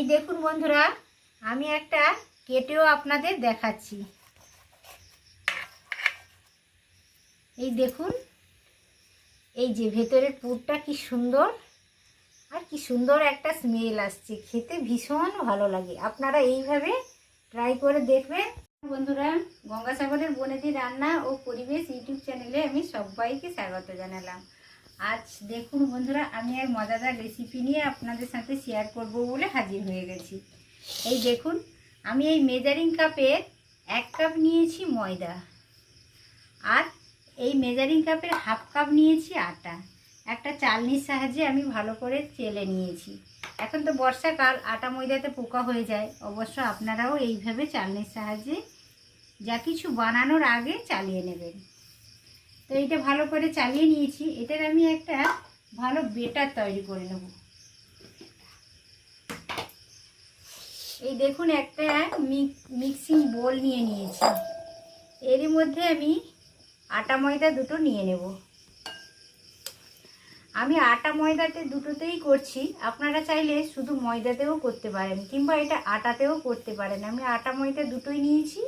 এই দেখুন বন্ধুরা, আমি একটা কেটেও আপনাদের দেখাচ্ছি। এই দেখুন, এই যে ভেতরের পুরটা কি সুন্দর, আর কি সুন্দর একটা স্মেল আসছে। খেতে ভীষণ ভালো লাগে। আপনারা এইভাবে ট্রাই করে দেখবেন। বন্ধুরা, গঙ্গাসাগরের বনেদি রান্না ও পরিবেশ ইউটিউব চ্যানেলে আমি সবাইকে স্বাগত জানালাম। আজ দেখুন বন্ধুরা, আমি এক মজাদার রেসিপি নিয়ে আপনাদের সাথে শেয়ার করব বলে হাজির হয়ে গেছি। এই দেখুন, আমি এই মেজারিং কাপের এক কাপ নিয়েছি ময়দা আর এই মেজারিং কাপের হাফ কাপ নিয়েছি আটা। একটা চালনির সাহায্যে আমি ভালো করে চেলে নিয়েছি। এখন তো বর্ষাকাল, আটা ময়দাতে পোকা হয়ে যায়। অবশ্য আপনারাও এইভাবে চালনির সাহায্যে যা কিছু বানানোর আগে চালিয়ে নেবেন। তো এইটা ভালো করে চালিয়ে নিয়েছি। এটার আমি একটা ভালো বেটার তৈরি করে নেব। এই দেখুন, একটা মিক্সিং বোল নিয়ে নিয়েছি। এরই মধ্যে আমি আটা ময়দা দুটো নিয়ে নেব। আমি আটা ময়দাতে দুটোতেই করছি। আপনারা চাইলে শুধু ময়দাতেও করতে পারেন, কিংবা এটা আটাতেও করতে পারেন। আমি আটা ময়দা দুটোই নিয়েছি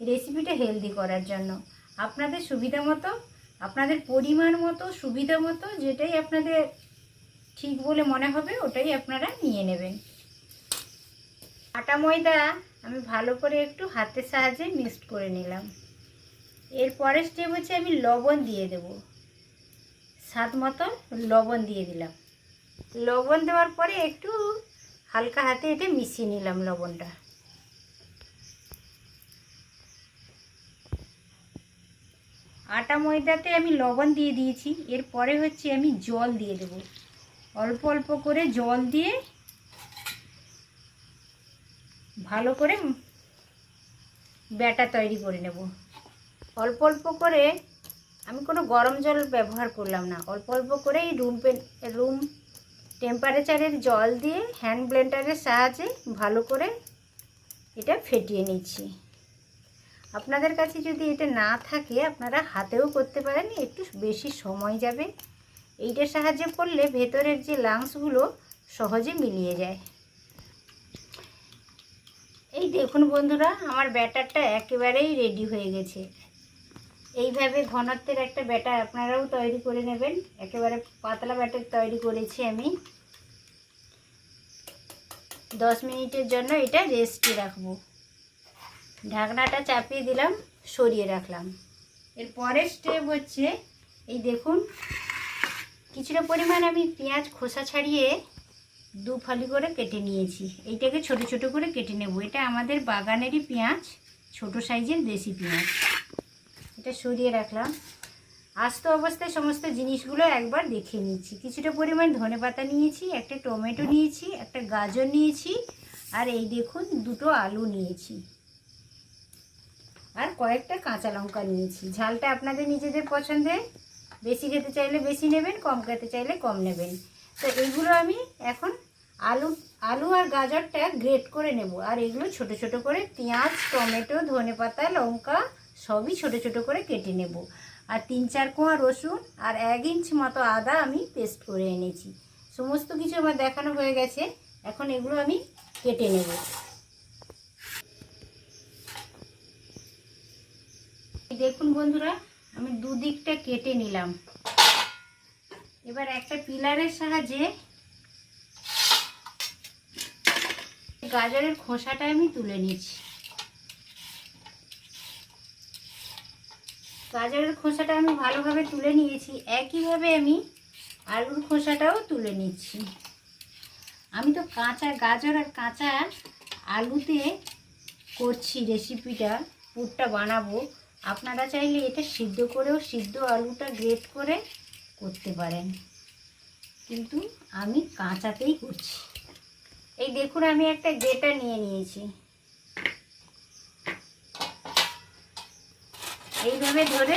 রেসিপিটা হেলদি করার জন্য। আপনাদের সুবিধা মতো আপনাদের পরিমাণ মতো, সুবিধা মতো, যেটাই আপনাদের ঠিক বলে মনে হবে, ওটাই আপনারা নিয়ে নেবেন। আটা ময়দা আমি ভালো করে একটু হাতের সাহায্যে মিক্সড করে নিলাম। এরপরের স্টেপ হচ্ছে আমি লবণ দিয়ে দেব। স্বাদ মতো লবণ দিয়ে দিলাম। লবণ দেওয়ার পরে একটু হালকা হাতে এটা মিশিয়ে নিলাম লবণটা। আটা ময়দাতে আমি লবণ দিয়ে দিয়েছি। এরপরে হচ্ছে আমি জল দিয়ে দেব। অল্প অল্প করে জল দিয়ে ভালো করে ব্যাটা তৈরি করে নেব। অল্প অল্প করে আমি কোনো গরম জল ব্যবহার করলাম না। অল্প অল্প করে এই রুম রুম টেম্পারেচারের জল দিয়ে হ্যান্ড ব্লেন্ডারের সাহায্যে ভালো করে এটা ফেটিয়ে নিচ্ছি। আপনাদের কাছে যদি এটা না থাকে, আপনারা হাতেও করতে পারেন, একটু বেশি সময় যাবে। এইটার সাহায্যে করলে ভেতরের যে লাংসগুলো সহজে মিলিয়ে যায়। এই দেখুন বন্ধুরা, আমার ব্যাটারটা একেবারেই রেডি হয়ে গেছে। এইভাবে ঘনত্বের একটা ব্যাটার আপনারাও তৈরি করে নেবেন। একেবারে পাতলা ব্যাটার তৈরি করেছি আমি। দশ মিনিটের জন্য এটা রেস্টে রাখব। ঢাকনাটা চাপিয়ে দিলাম, সরিয়ে রাখলাম। এর পরের স্টেপ হচ্ছে, এই দেখুন, কিছুটা পরিমাণ আমি পেঁয়াজ খোসা ছাড়িয়ে দু ফালি করে কেটে নিয়েছি। এইটাকে ছোট ছোট করে কেটে নেব। এটা আমাদের বাগানেরই পেঁয়াজ, ছোট সাইজের দেশি পেঁয়াজ। এটা সরিয়ে রাখলাম। আস্ত অবস্থায় সমস্ত জিনিসগুলো একবার দেখে নিয়েছি কিছুটা পরিমাণ ধনে পাতা নিয়েছি, একটা টমেটো নিয়েছি, একটা গাজর নিয়েছি, আর এই দেখুন, দুটো আলু নিয়েছি। আর কয়েকটা কাঁচা লঙ্কা নিয়েছি। ঝালটা আপনাদের নিজেদের পছন্দে বেশি খেতে চাইলে বেশি নেবেন, কম খেতে চাইলে কম নেবেন। তো এইগুলো আমি এখন আলু আলু আর গাজরটা গ্রেট করে নেব। আর এগুলো ছোট ছোট করে পেঁয়াজ, টমেটো ধনে পাতা লঙ্কা সবই ছোট ছোট করে কেটে নেব। আর তিন চার কোয়া রসুন আর এক ইঞ্চ মতো আদা আমি পেস্ট করে এনেছি। সমস্ত কিছু আমার দেখানো হয়ে গেছে। এখন এগুলো আমি কেটে নেব। দেখুন বন্ধুরা, আমি দুদিকটা কেটে নিলাম। এবার একটা পিলারের সাহায্যে গাজরের খোসাটা আমি তুলে নিচ্ছি। গাজরের খোসাটা আমি ভালোভাবে তুলে নিয়েছি। একইভাবে আমি আলুর খোসাটাও তুলে নিচ্ছি। আমি তো কাঁচা গাজর আর কাঁচা আলুতে করছি রেসিপিটা, পুরটা বানাবো। আপনারা চাইলে এটা সিদ্ধ করেও সিদ্ধ আলুটা গ্রেট করে করতে পারেন। কিন্তু আমি কাঁচাতেই করছি। এই দেখুন, আমি একটা গ্রেটার নিয়ে নিয়েছি। এইভাবে ধরে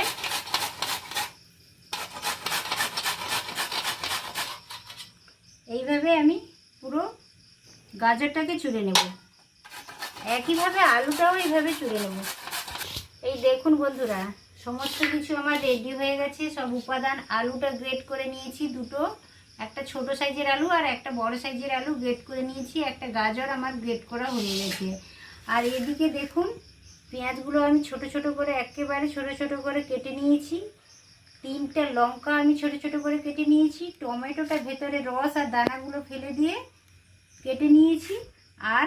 এইভাবে আমি পুরো গাজরটাকে চুড়ে নেব। একইভাবে আলুটাও এইভাবে চুড়ে নেব। এই দেখুন বন্ধুরা, সমস্ত কিছু আমার রেডি হয়ে গেছে। সব উপাদান আলুটা গ্রেট করে নিয়েছি দুটো। একটা ছোট সাইজের আলু আর একটা বড় সাইজের আলু গ্রেট করে নিয়েছি। একটা গাজর আমার গ্রেট করা হয়ে গেছে। আর এদিকে দেখুন, পেঁয়াজগুলো আমি ছোট ছোট করে একেবারে ছোট ছোট করে কেটে নিয়েছি। তিনটা লঙ্কা আমি ছোট ছোট করে কেটে নিয়েছি। টমেটোটা ভেতরে রস আর দানাগুলো ফেলে দিয়ে কেটে নিয়েছি। আর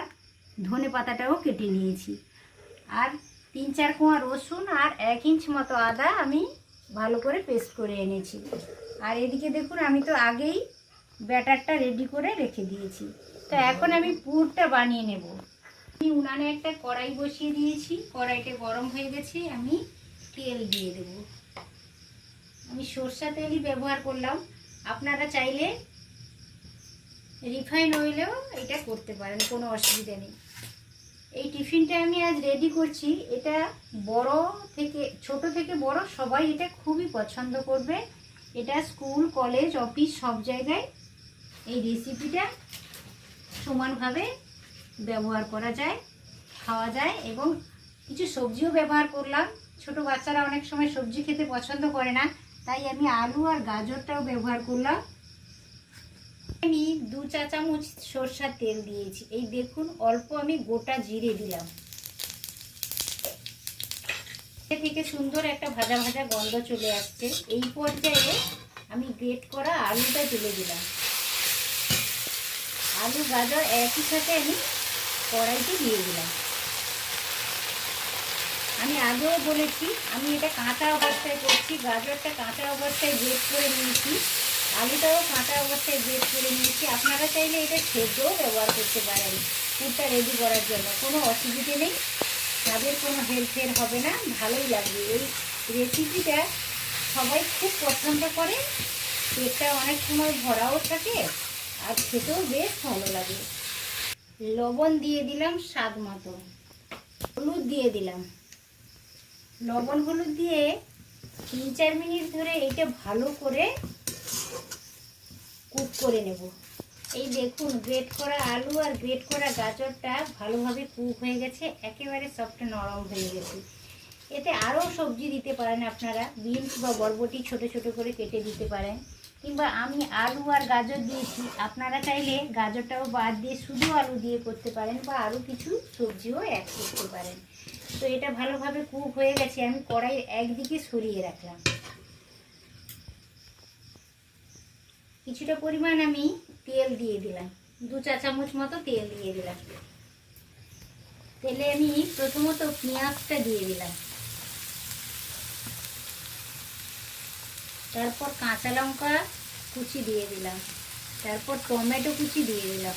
ধনে পাতাটাও কেটে নিয়েছি। আর তিন চার কোয়া রসুন আর এক ইঞ্চ মতো আদা আমি ভালো করে পেস্ট করে এনেছি। আর এদিকে দেখুন, আমি তো আগেই ব্যাটারটা রেডি করে রেখে দিয়েছি। তো এখন আমি পুরটা বানিয়ে নেব। আমি উনানে একটা কড়াই বসিয়ে দিয়েছি। কড়াইটা গরম হয়ে গেছে, আমি তেল দিয়ে দেব। আমি সর্ষা তেলই ব্যবহার করলাম। আপনারা চাইলে রিফাইন অয়েলেও এটা করতে পারেন, কোনো অসুবিধা নেই। এই টিফিনটা আমি আজ রেডি করছি। এটা বড় থেকে, ছোট থেকে বড়, সবাই এটা খুবই পছন্দ করবে। এটা স্কুল, কলেজ, অফিস, সব জায়গায় এই রেসিপিটা সমানভাবে ব্যবহার করা যায়, খাওয়া যায় এবং কিছু সবজিও ব্যবহার করলাম। ছোট বাচ্চারা অনেক সময় সবজি খেতে পছন্দ করে না, তাই আমি আলু আর গাজরটাও ব্যবহার করলাম। আমি দু চা চামচ সরষার তেল দিয়েছি। এই দেখুন, অল্প আমি গোটা জিরে দিলাম। থেকে সুন্দর একটা ভাজা ভাজা গন্ধ চলে আসছে। এই পর্যায়ে আমি গ্রেট করা আলুটা তুলে দিলাম। আলু, গাজর একই সাথে আমি কড়াইতে দিয়ে দিলাম। আমি আগেও বলেছি, আমি এটা কাঁচা অবস্থায় করছি, গাজরটা কাঁচা অবস্থায় গ্রেট করে নিয়েছি। আলুটাও কাঁটা অবস্থায় গ্রেট করে নিয়েছি। আপনারা চাইলে এটা সেদ্ধও ব্যবহার করতে পারেন। পুরটা রেডি করার জন্য। কোনো অসুবিধে নেই। তাদের কোনো হেলফের হবে না। ভালোই লাগবে। এই রেসিপিটা সবাই খুব পছন্দ করে। পেটটা অনেক সময় ভরাও থাকে আর খেতেও বেশ ভালো লাগে। লবণ দিয়ে দিলাম স্বাদ মতো। হলুদ দিয়ে দিলাম। লবণ হলুদ দিয়ে তিন চার মিনিট ধরে এটা ভালো করে কুক করে নেব। এই দেখুন, গ্রেট করা আলু আর গ্রেট করা গাজরটা ভালোভাবে কুক হয়ে গেছে, একেবারে সফট নরম হয়ে গেছে। এতে আরও সবজি দিতে পারেন আপনারা, বিনস বা বরবটি ছোট ছোট করে কেটে দিতে পারেন। কিংবা আমি আলু আর গাজর দিয়েছি, আপনারা চাইলে গাজরটাও বাদ দিয়ে শুধু আলু দিয়ে করতে পারেন বা আরও কিছু সবজিও অ্যাড করতে পারেন। তো এটা ভালোভাবে কুক হয়ে গেছে, আমি কড়াই একদিকে সরিয়ে রাখলাম। কিছুটা পরিমাণ আমি তেল দিয়ে দিলাম। দু চা চামচ মতো তেল দিয়ে দিলাম। তেলে আমি প্রথমত পেঁয়াজটা দিয়ে দিলাম। তারপর কাঁচা লঙ্কা কুচি দিয়ে দিলাম। তারপর টমেটো কুচি দিয়ে দিলাম।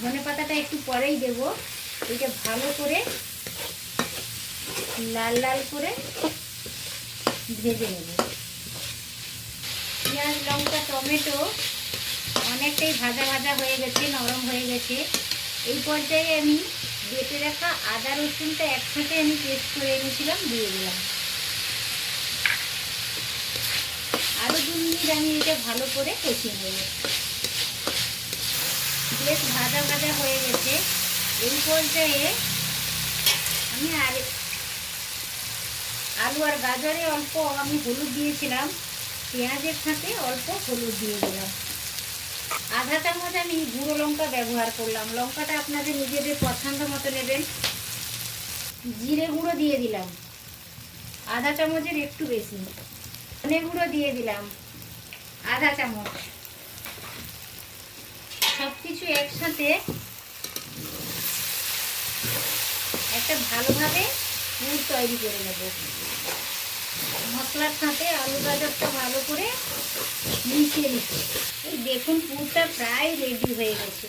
ধনে পাতাটা একটু পরেই দেব। এটা ভালো করে লাল লাল করে ভেজে নেব। পেঁয়াজ, লঙ্কা, টমেটো অনেকটাই ভাজা ভাজা হয়ে গেছে, নরম হয়ে গেছে। এই পর্যায়ে আমি বেটে রাখা আদা রসুনটা একসাথে আমি পেস্ট করে এনেছিলাম, দিয়ে দিলাম। আরও দু মিনিট আমি এটা ভালো করে কষিয়ে নেব। বেশ ভাজা ভাজা হয়ে গেছে। এই পর্যায়ে আমি আর আলু আর গাজরে অল্প আমি হলুদ দিয়েছিলাম। পেঁয়াজের সাথে অল্প হলুদ দিয়ে দিলাম। আধা চামচ আমি গুঁড়ো লঙ্কা ব্যবহার করলাম। লঙ্কাটা আপনাদের নিজেদের পছন্দ মতো নেবেন। জিরে গুঁড়ো দিয়ে দিলাম। আধা চামচের একটু বেশি। ধনে গুঁড়ো দিয়ে দিলাম। আধা চামচ। সব কিছু একসাথে একটা ভালোভাবে পুর তৈরি করে নেব। মশলার সাথে আলু গাজরটা ভালো করে মিশিয়ে নিচ্ছি এই দেখুন পুরটা প্রায় রেডি হয়ে গেছে।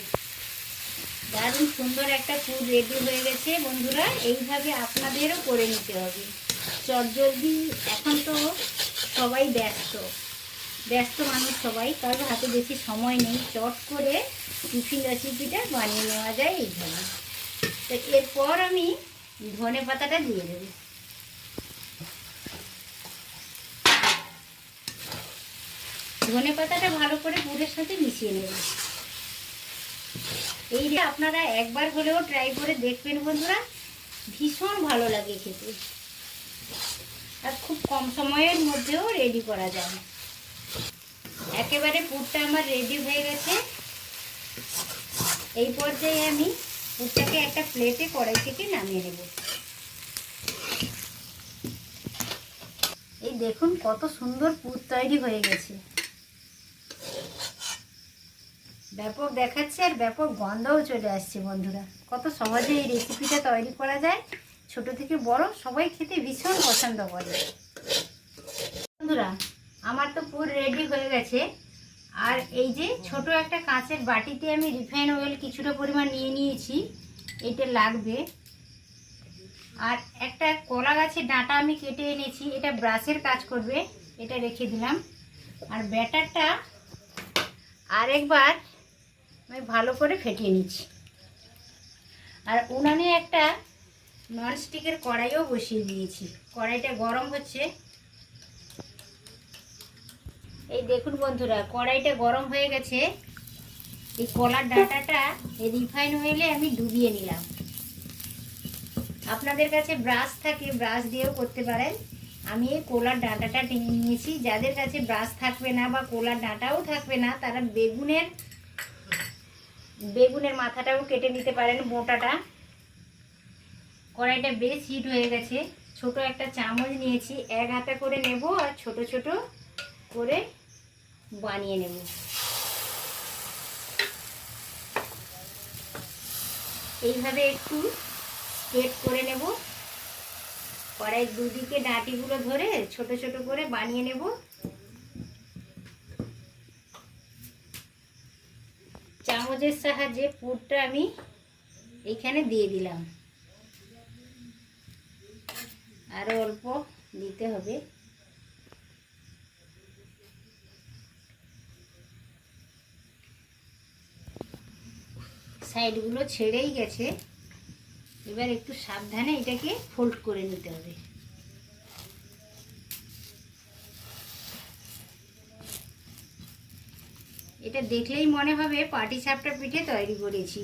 দারুণ সুন্দর একটা পুর রেডি হয়ে গেছে। বন্ধুরা, এইভাবে আপনাদেরও করে নিতে হবে। চটজলদি, এখন তো সবাই ব্যস্ত। ব্যস্ত মানুষ সবাই কারোর হাতে বেশি সময় নেই। চট করে টিফিন রেসিপিটা বানিয়ে নেওয়া যায় এইভাবে। তো এরপর আমি ধনে পাতাটা দিয়ে দেবো। ধনে পাতাটা ভালো করে পুরের সাথে মিশিয়ে নেব। এই যে আপনারা একবার হলেও ট্রাই করে দেখবেন বন্ধুরা, ভীষণ ভালো লাগে খেতে। আর খুব কম সময়ের মধ্যেও রেডি করা যায়। একেবারে পুরটা আমার রেডি হয়ে গেছে। এই পর্যায়ে আমি পুরটাকে একটা প্লেটে কড়াই থেকে নামিয়ে নেব। এই দেখুন কত সুন্দর পুর তৈরি হয়ে গেছে। ব্যাপক দেখাচ্ছে আর ব্যাপক গন্ধও চলে আসছে বন্ধুরা। কত সহজে এই রেসিপিটা তৈরি করা যায়। ছোট থেকে বড় সবাই খেতে ভীষণ পছন্দ করে। বন্ধুরা, আমার তো পুর রেডি হয়ে গেছে। আর এই যে ছোট একটা কাঁচের বাটিতে আমি রিফাইন অয়েল কিছুটা পরিমাণ নিয়ে নিয়েছি। এটা লাগবে। আর একটা কলা গাছের ডাঁটা আমি কেটে এনেছি। এটা ব্রাশের কাজ করবে। এটা রেখে দিলাম। আর ব্যাটারটা আরেকবার আমি ভালো করে ফেটিয়ে নিচ্ছি। আর উনানে একটা ননস্টিকের কড়াইও বসিয়ে দিয়েছি। কড়াইটা গরম হচ্ছে। এই দেখুন বন্ধুরা, কড়াইটা গরম হয়ে গেছে। এই কলার ডাঁটাটা এই রিফাইন অয়েলে আমি ডুবিয়ে নিলাম। আপনাদের কাছে ব্রাশ থাকে, ব্রাশ দিয়েও করতে পারেন। আমি এই কোলার ডাঁটাটা টেনে নিয়েছি। যাদের কাছে ব্রাশ থাকবে না বা কোলার ডাঁটাও থাকবে না, তারা বেগুনের বেগুনের মাথাটাও কেটে নিতে পারেন মোটাটা কড়াইটা বেশ হিট হয়ে গেছে। ছোট একটা চামচ নিয়েছি, এক হাতা করে নেব আর ছোট ছোট করে বানিয়ে নেব। এইভাবে একটু স্প্রেড করে নেব। কড়াই দুদিকে ডাঁটিগুলো ধরে ছোট ছোট করে বানিয়ে নেব। চামচের সাহায্যে পুরটা আমি এইখানে দিয়ে দিলাম। আরও অল্প দিতে হবে। সাইডগুলো ছেড়েই গেছে। এবার একটু সাবধানে এটাকে ফোল্ড করে নিতে হবে। এটা দেখলেই মনে হবে পাটি সাপটা পিঠে তৈরি করেছি।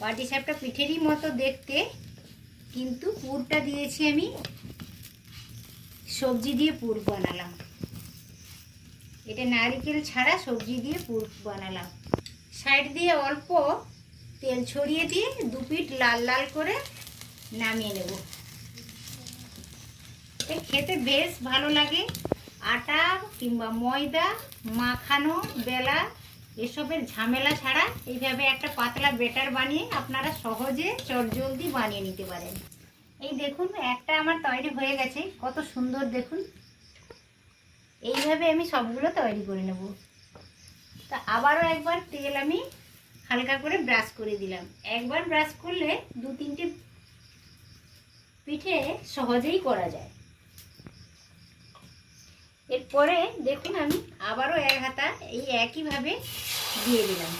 পাটি সাপটা পিঠেরই মতো দেখতে, কিন্তু পুরটা দিয়েছি আমি সবজি দিয়ে পুর বানালাম। এটা নারিকেল ছাড়া সবজি দিয়ে পুর বানালাম। সাইড দিয়ে অল্প তেল ছড়িয়ে দিয়ে দু পিঠ লাল লাল করে নামিয়ে নেব। খেতে বেশ ভালো লাগে। আটা কিংবা ময়দা, মাখানো, বেলা, এসবের ঝামেলা ছাড়া এইভাবে একটা পাতলা বেটার বানিয়ে আপনারা সহজে চটজলদি বানিয়ে নিতে পারেন। এই দেখুন, একটা আমার তৈরি হয়ে গেছে। কত সুন্দর দেখুন। এইভাবে আমি সবগুলো তৈরি করে নেব। তা আবারও একবার তেল আমি হালকা করে ব্রাশ করে দিলাম। একবার ব্রাশ করলে দু তিনটে পিঠে সহজেই করা যায়। এরপরে দেখুন আমি আবারও এক হাতা এই একইভাবে দিয়ে দিলাম।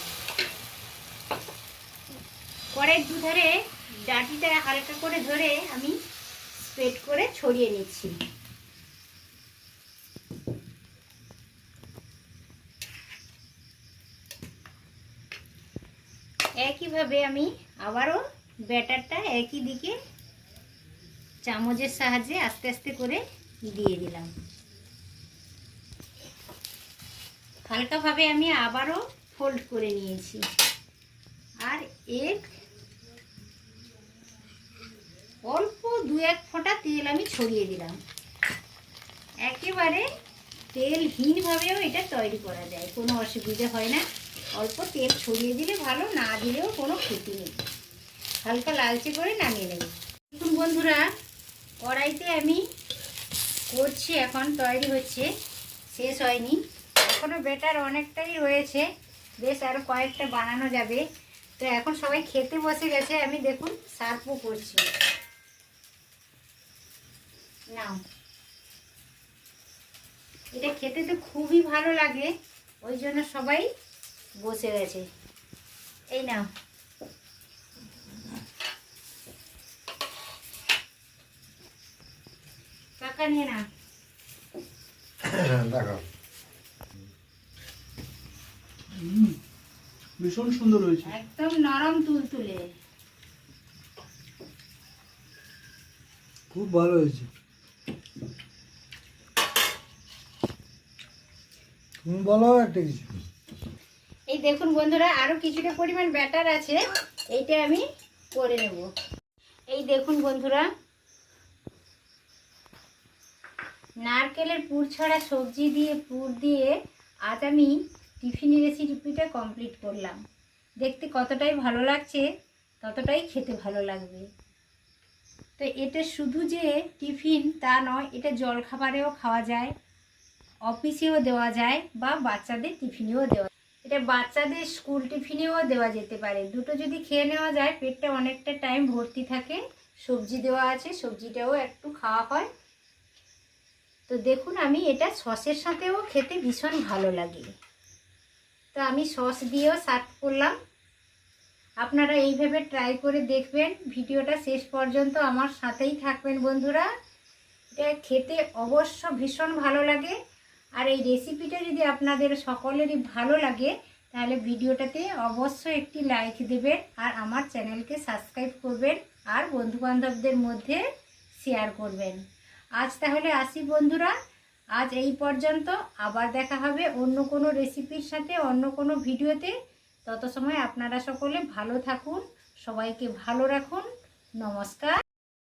কড়াইয়ের দুধারে ডাটিটা হালকা করে ধরে আমি স্প্রেড করে ছড়িয়ে নিচ্ছি। একইভাবে আমি আবারও ব্যাটারটা একই দিকে চামচের সাহায্যে আস্তে আস্তে করে দিয়ে দিলাম। হালকাভাবে আমি আবারও ফোল্ড করে নিয়েছি। আর এর অল্প দু এক ফোঁটা তেল আমি ছড়িয়ে দিলাম। একেবারে তেলহীনভাবেও এটা তৈরি করা যায়, কোনো অসুবিধে হয় না। অল্প তেল ছড়িয়ে দিলে ভালো, না দিলেও কোনো ক্ষতি নেই। হালকা লালচে করে নামিয়ে নেব। দেখুন বন্ধুরা, কড়াইতে আমি করছি, এখন তৈরি হচ্ছে, শেষ হয়নি। এখনও বেটার অনেকটাই রয়েছে বেশ আরও কয়েকটা বানানো যাবে। তো এখন সবাই খেতে বসে গেছে, আমি দেখুন সার্পও করছি। নাও। এটা খেতে তো খুবই ভালো লাগে, ওই জন্য সবাই বসে গেছে। এই নাও। কাকা, নিয়ে না দেখো। ভীষণ সুন্দর হয়েছে। একদম নরম তুলতুলে। খুব ভালো হয়েছে। তুমি বলো একটা কিছু। এই দেখুন বন্ধুরা আরও কিছুটা পরিমাণ ব্যাটার আছে এইটা আমি করে নেব। এই দেখুন বন্ধুরা নারকেলের পুর ছাড়া সবজি দিয়ে পুর দিয়ে আজ আমি টিফিন রেসিপিটা কমপ্লিট করলাম। দেখতে কতটাই ভালো লাগছে, ততটাই খেতে ভালো লাগবে। তো এটা শুধু যে টিফিন তা নয়, এটা জলখাবারেও খাওয়া যায় অফিসেও দেওয়া যায়, বা বাচ্চাদের টিফিনেও দেওয়া এটা বাচ্চাদের স্কুল টিফিনেও দেওয়া যেতে পারে। দুটো যদি খেয়ে নেওয়া যায়, পেটটা অনেকটা টাইম ভর্তি থাকে। সবজি দেওয়া আছে, সবজিটাও একটু খাওয়া হয়। তো দেখুন, আমি এটা সসের সাথেও খেতে ভীষণ ভালো লাগে। তো আমি সস দিয়েও সার্ভ করলাম। আপনারা এইভাবে ট্রাই করে দেখবেন। ভিডিওটা শেষ পর্যন্ত আমার সাথেই থাকবেন বন্ধুরা। এটা খেতে অবশ্য ভীষণ ভালো লাগে। আর এই রেসিপিটা যদি আপনাদের সকলেরই ভালো লাগে, তাহলে ভিডিওটাতে অবশ্যই একটি লাইক দেবেন আর আমার চ্যানেলকে সাবস্ক্রাইব করবেন আর বন্ধুবান্ধবদের মধ্যে শেয়ার করবেন। আজ তাহলে আসি বন্ধুরা। আজ এই পর্যন্ত, আবার দেখা হবে অন্য কোনো রেসিপির সাথে, অন্য কোনো ভিডিওতে। তত সময় আপনারা সকলে ভালো থাকুন, সবাইকে ভালো রাখুন। নমস্কার।